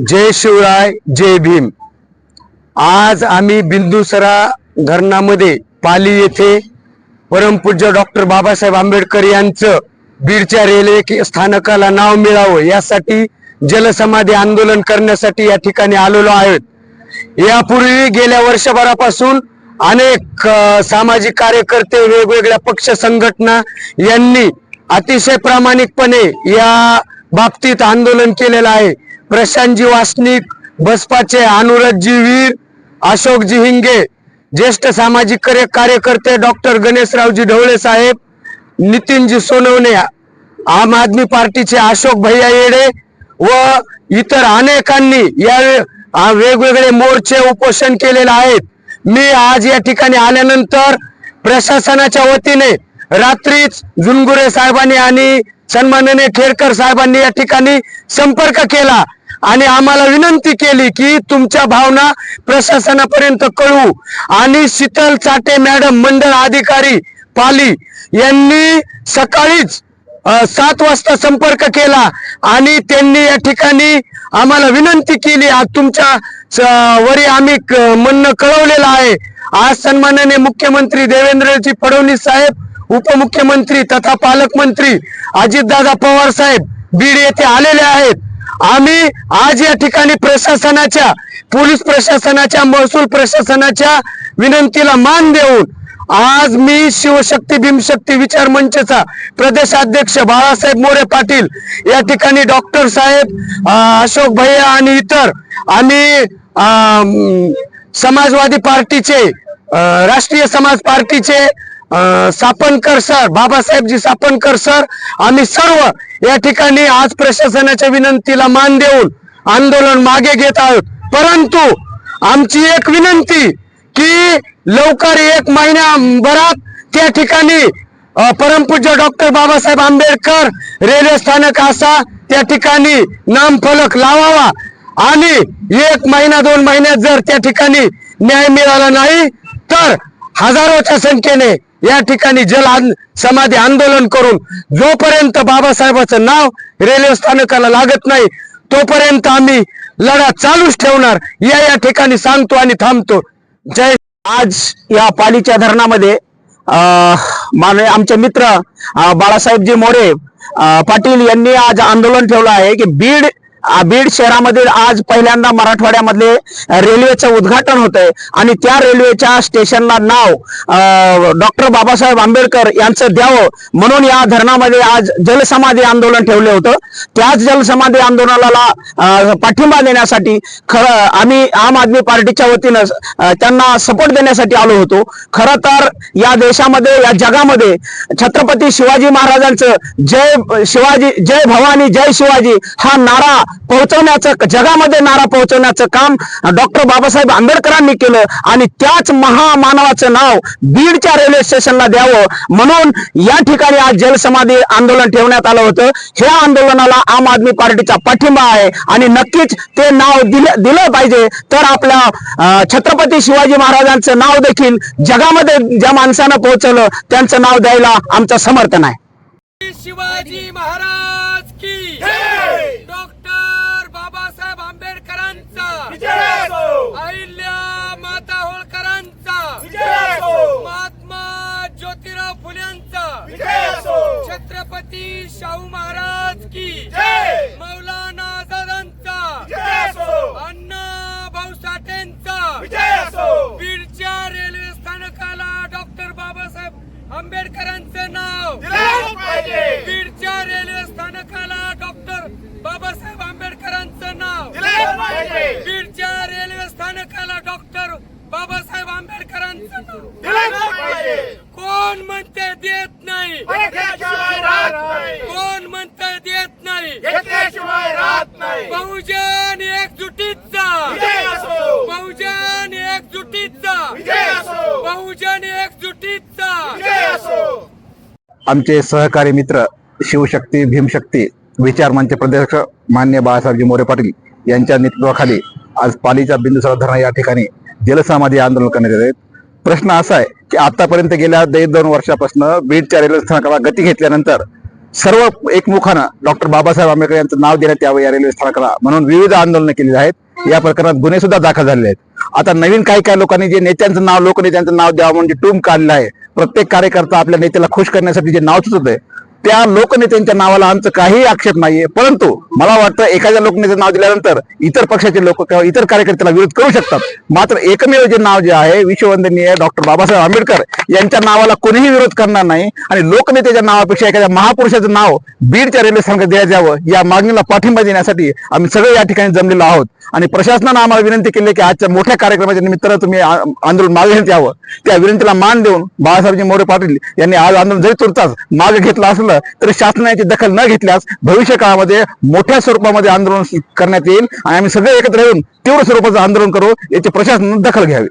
जय शिवराय जय भीम. आज आम्ही बिंदुसरा धरणामध्ये पाली येथे परमपूज्य डॉक्टर बाबासाहेब आंबेडकर यांचं बीडच्या रेल्वे स्थानकाला नाव मिळावं यासाठी जलसमाधी आंदोलन करण्यासाठी या ठिकाणी आलेलो आहेत. यापूर्वी गेल्या वर्षभरापासून अनेक सामाजिक कार्यकर्ते वेगवेगळ्या पक्ष संघटना यांनी अतिशय प्रामाणिकपणे या बाबतीत आंदोलन केलेलं आहे. प्रशांतजी वासनिक बसपाचे अनुरजी वीर अशोकजी हिंगे ज्येष्ठ सामाजिक कार्य- कार्यकर्ते डॉक्टर गणेशरावजी ढवळे साहेब नितीनजी सोनवणे आम आदमी पार्टीचे अशोक भैया येडे व इतर अनेकांनी या वेगवेगळे मोर्चे उपोषण केलेले आहेत. मी आज या ठिकाणी आल्यानंतर प्रशासनाच्या वतीने रात्रीच जुनगुरे साहेबांनी आणि सन्माननीय खेडकर साहेबांनी या ठिकाणी संपर्क केला आणि आम्हाला विनंती केली की तुमच्या भावना प्रशासनापर्यंत कळवू. आणि शीतल चाटे मॅडम मंडळ अधिकारी पाली यांनी सकाळीच सात वाजता संपर्क केला आणि त्यांनी या ठिकाणी आम्हाला विनंती केली आज तुमच्या वरी आम्ही म्हणणं कळवलेलं आहे. आज सन्माननीय मुख्यमंत्री देवेंद्रजी फडणवीस साहेब उपमुख्यमंत्री तथा पालकमंत्री अजितदादा पवार साहेब बीड येथे आलेले आहेत. आम्ही आज या ठिकाणी प्रशासनाच्या पोलीस प्रशासनाच्या महसूल प्रशासनाच्या विनंतीला मान देऊन आज मी शिवशक्ती भीमशक्ती विचार मंचचा प्रदेशाध्यक्ष बाळासाहेब मोरे पाटील या ठिकाणी डॉक्टर साहेब अशोक भैया आणि इतर आणि समाजवादी पार्टीचे राष्ट्रीय समाज पार्टीचे सापनकर सर बाबासाहेबजी सापनकर सर आम्ही सर्व या ठिकाणी आज प्रशासनाच्या विनंतीला मान देऊन आंदोलन मागे घेत आहोत. परंतु आमची एक विनंती की लवकर एक महिन्याभरात त्या ठिकाणी परमपूज्य डॉक्टर बाबासाहेब आंबेडकर रेल्वे स्थानक असा त्या ठिकाणी नामफलक लावावा. आणि एक महिना दोन महिन्यात जर त्या ठिकाणी न्याय मिळाला नाही तर हजारोच्या संख्येने या ठिकाणी जल समाधी आंदोलन करून जोपर्यंत बाबासाहेबाचं नाव रेल्वे स्थानकाला लागत नाही तोपर्यंत आम्ही लढा चालूच ठेवणार. या या ठिकाणी सांगतो आणि थांबतो. जय आज या पालीच्या धरणामध्ये माननीय आमचे मित्र बाळासाहेबजी मोरे पाटील यांनी आज आंदोलन ठेवलं आहे की बीड बीड शहरामध्ये आज पहिल्यांदा मराठवाड्यामधले रेल्वेचं उद्घाटन होत आहे आणि त्या रेल्वेच्या स्टेशनला नाव डॉक्टर बाबासाहेब आंबेडकर यांचं द्यावं म्हणून या धरणामध्ये आज जलसमाधी आंदोलन ठेवलं होतं. त्याच जलसमाधी आंदोलनाला पाठिंबा देण्यासाठी खरं आम्ही आम आदमी पार्टीच्या वतीनं त्यांना सपोर्ट देण्यासाठी आलो होतो. खरं तर या देशामध्ये या जगामध्ये छत्रपती शिवाजी महाराजांचं जय शिवाजी जय भवानी जय शिवाजी हा नारा पोहोचवण्याचं जगामध्ये नारा पोहोचवण्याचं काम डॉक्टर बाबासाहेब आंबेडकरांनी केलं आणि त्याच महामानवाचं नाव बीडच्या रेल्वे स्टेशनला द्यावं म्हणून या ठिकाणी आज जलसमाधी आंदोलन ठेवण्यात आलं होतं. ह्या आंदोलनाला आम आदमी पार्टीचा पाठिंबा आहे आणि नक्कीच ते नाव दिलं दिलं पाहिजे. तर आपल्या अं, छत्रपती शिवाजी महाराजांचं नाव देखील जगामध्ये ज्या माणसानं पोहोचवलं त्यांचं नाव द्यायला आमचं समर्थन आहे. शिवाजी महाराज की आंबेडकरांचा अहिल्या माता होळकरांचा महात्मा ज्योतिराव फुल्यांचा छत्रपती शाहू महाराज की मौलाना आझादांचा अण्णा भाऊ साठेंचा बीडच्या रेल्वे स्थानकाला डॉक्टर बाबासाहेब आंबेडकरांचं नाव बीडच्या रेल्वे स्थानकाला डॉक्टर बाबासाहेब आंबेडकरांचं नाव बीडच्या रेल्वे स्थानकाला डॉक्टर बाबासाहेब आंबेडकरांचं नाव कोण म्हणते देत नाही कोण म्हणते देत नाही बहुजन एकजुटीचा बहुजन एकजुटीचा बहुजन एकजुटीचा आमचे सहकारी मित्र शिवशक्ती भीमशक्ती विचार मंच प्रदेश मान्य बाळासाहेबजी मोरे पाटील यांच्या नेतृत्वाखाली आज पालीच्या बिंदुसरा धरण या ठिकाणी जलसमाधी आंदोलन करण्यात येत प्रश्न असा आहे की आतापर्यंत गेल्या दीड दोन वर्षापासून बीडच्या रेल्वे स्थानकाला गती घेतल्यानंतर सर्व एकमुखानं डॉक्टर बाबासाहेब आंबेडकर यांचं नाव देण्यात यावं या रेल्वे स्थानकाला म्हणून विविध आंदोलनं केलेली आहेत. या प्रकरणात गुन्हे सुद्धा दाखल झाले आहेत. आता नवीन काही काही लोकांनी जे नेत्यांचं नाव लोकनेत्यांचं नाव द्यावं म्हणजे टूम काढलं आहे प्रत्येक कार्यकर्ता आपल्या नेत्याला खुश करण्यासाठी जे नाव सुचत आहे त्या लोकनेत्यांच्या नावाला आमचं काहीही आक्षेप नाहीये. परंतु मला वाटतं एखाद्या लोकनेत्याचं नाव दिल्यानंतर इतर पक्षाचे लोक किंवा इतर कार्यकर्त्याला विरोध करू शकतात. मात्र एकमेव जे नाव जे आहे विश्ववंदनीय डॉक्टर बाबासाहेब आंबेडकर यांच्या नावाला कोणीही विरोध करणार नाही आणि लोकनेत्याच्या नावापेक्षा एखाद्या महापुरुषाचं नाव बीडच्या रेल्वे स्थानकात देण्यात यावं या मागणीला पाठिंबा देण्यासाठी आम्ही सगळे या ठिकाणी जमलेलो आहोत. आणि प्रशासनानं आम्हाला विनंती केली की आजच्या मोठ्या कार्यक्रमाच्या निमित्तानं तुम्ही आंदोलन मागे घेण्यात यावं. त्या विनंतीला मान देऊन बाळासाहेबजी मोरे पाटील यांनी आज आंदोलन जरी तुरताच मागे घेतलं असलं तर शासनाची दखल न घेतल्यास भविष्य काळामध्ये मोठ्या स्वरूपामध्ये आंदोलन करण्यात येईल. आणि आम्ही सगळे एकत्र येऊन तीव्र स्वरूपाचं आंदोलन करू याची प्रशासनानं दखल घ्यावी.